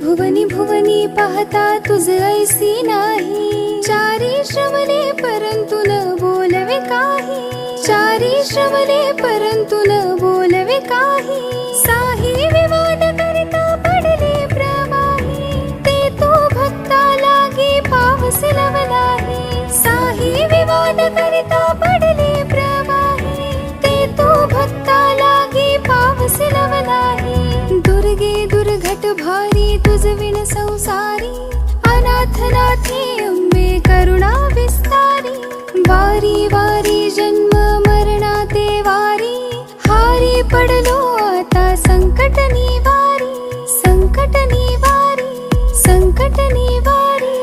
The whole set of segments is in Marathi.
भुवनी भुवनी पाहता तुझ ऐसी नाही. चारी श्रवणे परंतु न बोलवे काही. चारी श्रवणे परंतु न बोलवे काही. साही सारी अनाथनाथी अम्बे करुणा विस्तारी वारी वारी जन्म मरणा ते वारी हारी पडलो आता संकट निवारी संकट निवारी संकट निवारी.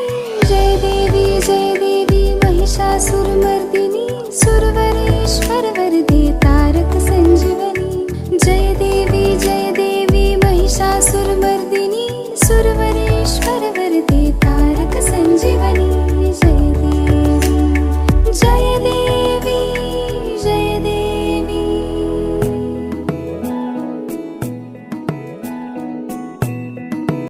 जय देवी जय देवी महिषासुरमर्दिनी सुरवरेश्वर वरदे तारक